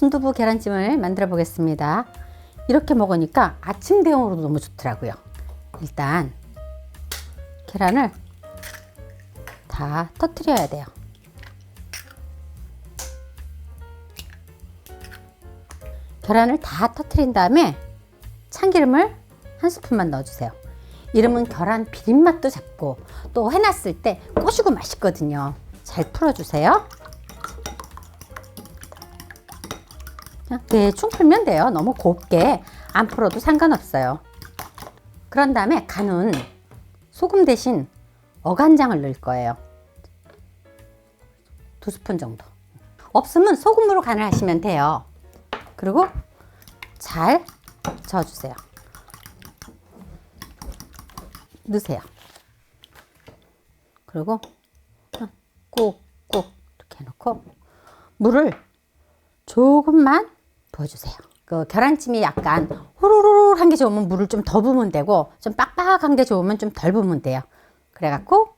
순두부 계란찜을 만들어 보겠습니다. 이렇게 먹으니까 아침 대용으로도 너무 좋더라고요. 일단 계란을 다 터트려야 돼요. 계란을 다 터트린 다음에 참기름을 한 스푼만 넣어주세요. 이름은 계란 비린맛도 잡고 또 해놨을 때 꼬시고 맛있거든요. 잘 풀어주세요. 그냥 대충 풀면 돼요. 너무 곱게 안 풀어도 상관없어요. 그런 다음에 간은 소금 대신 어간장을 넣을 거예요. 두 스푼 정도. 없으면 소금으로 간을 하시면 돼요. 그리고 잘 저어주세요. 넣으세요. 그리고 꾹꾹 이렇게 해놓고 물을 조금만 부어주세요. 그 계란찜이 약간 호로로한 게 좋으면 물을 좀 더 부으면 되고 좀 빡빡한 게 좋으면 좀 덜 부으면 돼요. 그래갖고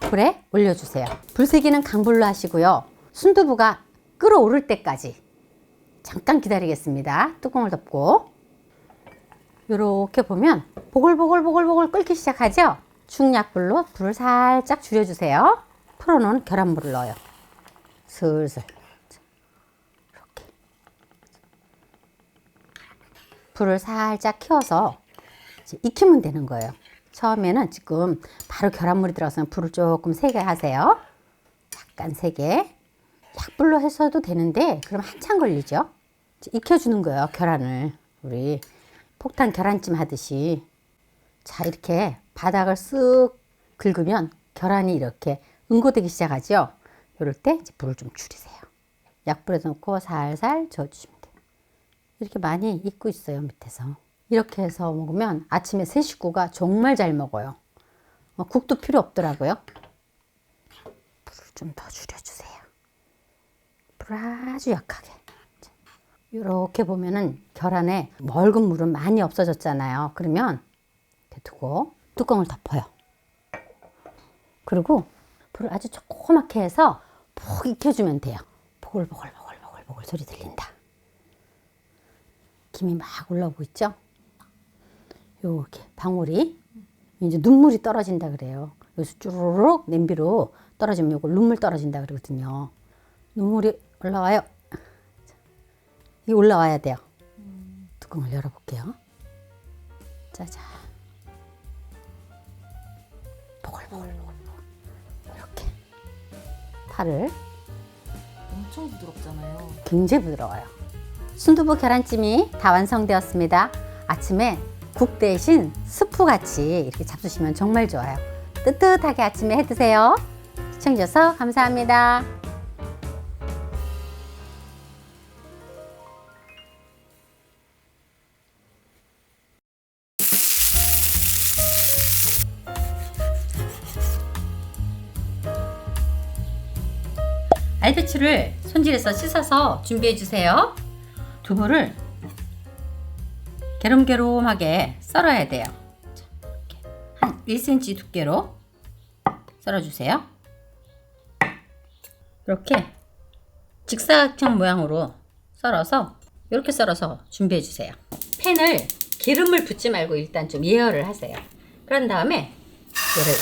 불에 올려주세요. 불세기는 강불로 하시고요. 순두부가 끓어오를 때까지 잠깐 기다리겠습니다. 뚜껑을 덮고 이렇게 보면 보글보글보글보글 끓기 시작하죠? 중약불로 불을 살짝 줄여주세요. 풀어놓은 계란물을 넣어요. 슬슬 이렇게 불을 살짝 키워서 익히면 되는 거예요. 처음에는 지금 바로 계란물이 들어가서 불을 조금 세게 하세요. 약간 세게. 약불로 해서도 되는데 그럼 한참 걸리죠. 익혀주는 거예요. 계란을 우리 폭탄 계란찜 하듯이 자 이렇게 바닥을 쓱 긁으면 계란이 이렇게 응고되기 시작하죠. 이럴 때 불을 좀 줄이세요. 약불에 넣고 살살 저어주시면. 이렇게 많이 익고 있어요 밑에서. 이렇게 해서 먹으면 아침에 세 식구가 정말 잘 먹어요. 어, 국도 필요 없더라고요. 불을 좀 더 줄여주세요. 불 아주 약하게. 이렇게 보면은 계란에 묽은 물은 많이 없어졌잖아요. 그러면 이렇게 두고 뚜껑을 덮어요. 그리고 불을 아주 조그맣게 해서 푹 익혀주면 돼요. 보글보글 보글보글 보글 소리 들린다. 김이 막 올라오고 있죠? 요렇게 방울이 이제 눈물이 떨어진다 그래요. 여기서 쭈르륵 냄비로 떨어지면 요거 눈물 떨어진다 그러거든요. 눈물이 올라와요. 이 올라와야 돼요. 뚜껑을 열어볼게요. 짜잔. 보글보글보글. 이렇게 파를 엄청 부드럽잖아요. 굉장히 부드러워요. 순두부 계란찜이 다 완성되었습니다. 아침에 국 대신 스프 같이 이렇게 잡수시면 정말 좋아요. 뜨뜻하게 아침에 해 드세요. 시청해주셔서 감사합니다. 알배추를 손질해서 씻어서 준비해 주세요. 두부를 게름게름하게 썰어야 돼요. 한 1cm 두께로 썰어주세요. 이렇게 직사각형 모양으로 썰어서 이렇게 썰어서 준비해 주세요. 팬을 기름을 붓지 말고 일단 좀 예열을 하세요. 그런 다음에 얘를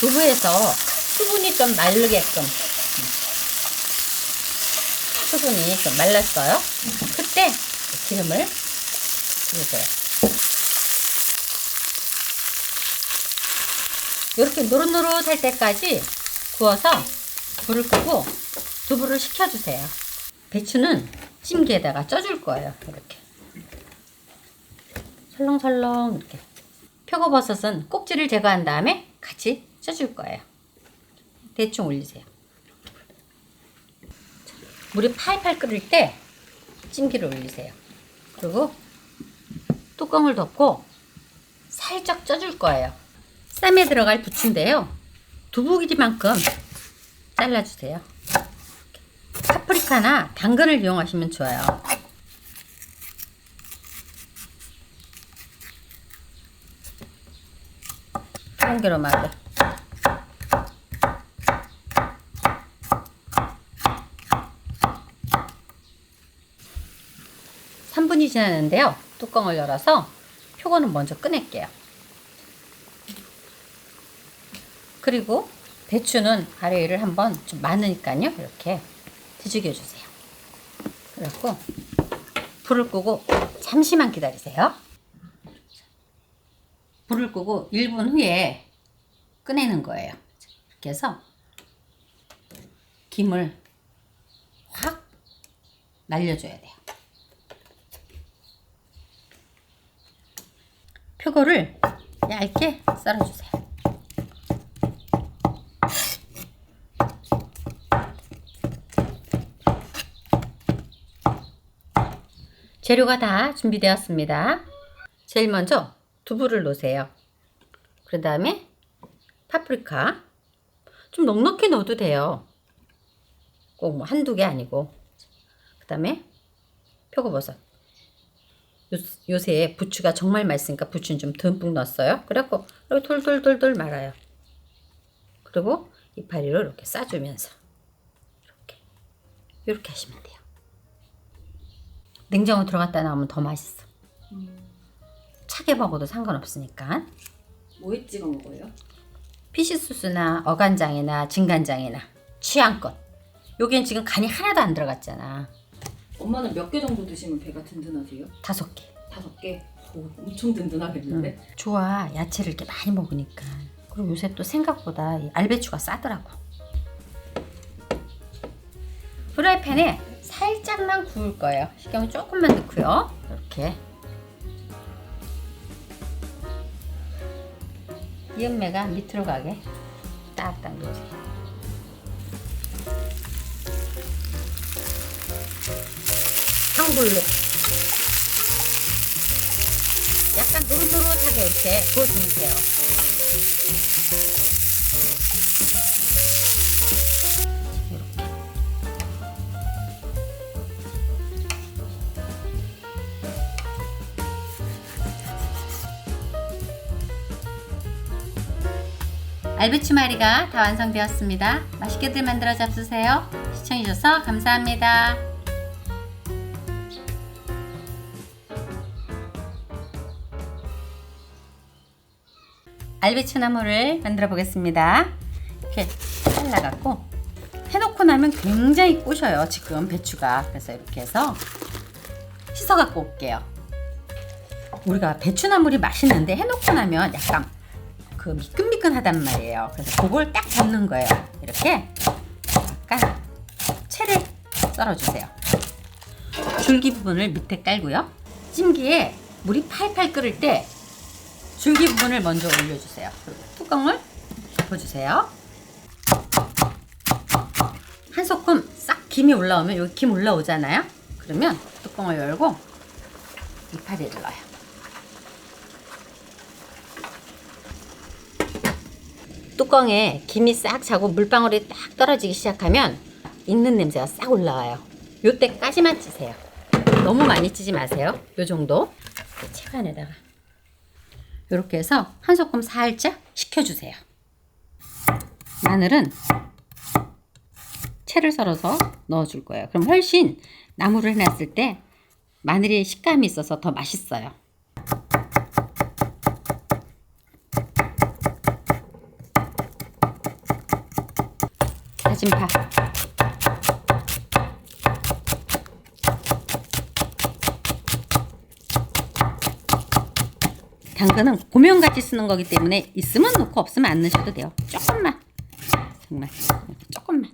두부에서 수분이 좀 마르게끔 수분이 좀 말랐어요. 그때 기름을 부으세요. 이렇게 노릇노릇할 때까지 구워서 불을 끄고 두부를 식혀주세요. 배추는 찜기에다가 쪄줄 거예요. 이렇게 설렁설렁 이렇게 표고버섯은 꼭지를 제거한 다음에 같이 쪄줄 거예요. 대충 올리세요. 물이 팔팔 끓을 때 찜기를 올리세요. 그리고 뚜껑을 덮고 살짝 쪄줄 거예요. 쌈에 들어갈 부추인데요. 두부 길이만큼 잘라주세요. 파프리카나 당근을 이용하시면 좋아요. 참기름 하고 10분이 지났는데요. 뚜껑을 열어서 표고는 먼저 꺼낼게요. 그리고 배추는 아래 위를 한번 좀 많으니까요. 이렇게 뒤죽여 주세요. 그리고 불을 끄고 잠시만 기다리세요. 불을 끄고 1분 후에 꺼내는 거예요. 이렇게 해서 김을 확 날려줘야 돼요. 표고를 얇게 썰어주세요. 재료가 다 준비되었습니다. 제일 먼저 두부를 넣으세요. 그 다음에 파프리카 좀 넉넉히 넣어도 돼요. 꼭 뭐 한두 개 아니고 그 다음에 표고버섯 요, 요새 부추가 정말 맛있으니까 부추는 좀 듬뿍 넣었어요. 그래갖고 이렇게 돌돌돌돌 말아요. 그리고 이파리로 이렇게 싸주면서 이렇게 이렇게 하시면 돼요. 냉장고 들어갔다 나오면 더 맛있어. 차게 먹어도 상관없으니까. 뭐에 찍어 먹어요? 피시소스나 어간장이나 진간장이나 취향껏. 여기엔 지금 간이 하나도 안 들어갔잖아. 엄마는 몇 개 정도 드시면 배가 든든하세요? 다섯 개. 다섯 개? 오, 엄청 든든하겠는데? 좋아 야채를 이렇게 많이 먹으니까 그리고 요새 또 생각보다 이 알배추가 싸더라고 프라이팬에 살짝만 구울 거예요 식용유 조금만 넣고요 이렇게 이은매가 밑으로 가게 딱딱 놓으세요 한 불로 약간 노릇노릇하게 이렇게 구워주면 돼요. 이렇게. 알배추 마리가 다 완성되었습니다. 맛있게들 만들어 잡수세요. 시청해주셔서 감사합니다. 알배추 나물을 만들어 보겠습니다. 이렇게 잘라갖고 해놓고 나면 굉장히 꼬셔요. 지금 배추가 그래서 이렇게 해서 씻어 갖고 올게요. 우리가 배추 나물이 맛있는데 해놓고 나면 약간 그 미끈미끈하단 말이에요. 그래서 그걸 딱 잡는 거예요. 이렇게 약간 채를 썰어주세요. 줄기 부분을 밑에 깔고요. 찜기에 물이 팔팔 끓을 때 줄기 부분을 먼저 올려주세요. 뚜껑을 덮어주세요. 한 소끔 싹 김이 올라오면 여기 김 올라오잖아요. 그러면 뚜껑을 열고 이파리를 넣어요. 뚜껑에 김이 싹 차고 물방울이 딱 떨어지기 시작하면 익는 냄새가 싹 올라와요. 요때까지만 찌세요. 너무 많이 찌지 마세요. 요 정도. 채반에다가 이렇게 해서 한 소끔 살짝 식혀주세요. 마늘은 채를 썰어서 넣어줄 거예요. 그럼 훨씬 나물을 해놨을 때 마늘의 식감이 있어서 더 맛있어요. 다진 파. 당근은 고명같이 쓰는 거기 때문에 있으면 넣고 없으면 안 넣으셔도 돼요. 조금만. 정말 조금만.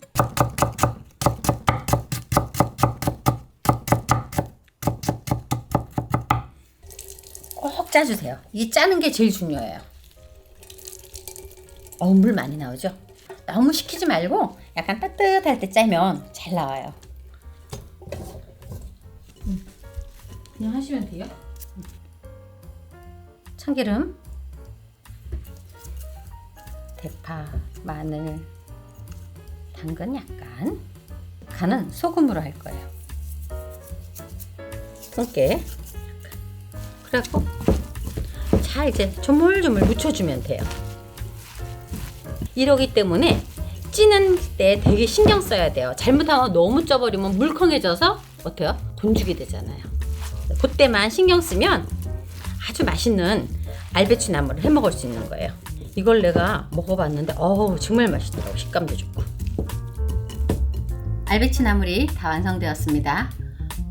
꼭 짜주세요. 이 짜는 게 제일 중요해요. 어우 물 많이 나오죠? 너무 식히지 말고 약간 따뜻할 때 짜면 잘 나와요. 그냥 하시면 돼요? 참기름, 대파, 마늘, 당근 약간, 간은 소금으로 할 거예요. 손게, 그래갖고 잘 이제 조물조물 묻혀주면 돼요. 이러기 때문에 찌는 때 되게 신경 써야 돼요. 잘못하면 너무 쪄버리면 물컹해져서 어때요? 돈주기 되잖아요. 그때만 신경 쓰면 아주 맛있는 알배추 나물을 해 먹을 수 있는 거예요. 이걸 내가 먹어봤는데 어우 정말 맛있더라고 식감도 좋고. 알배추 나물이 다 완성되었습니다.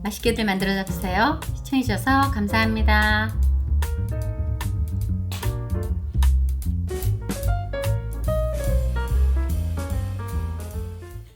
맛있게들 만들어 잡수세요. 시청해주셔서 감사합니다.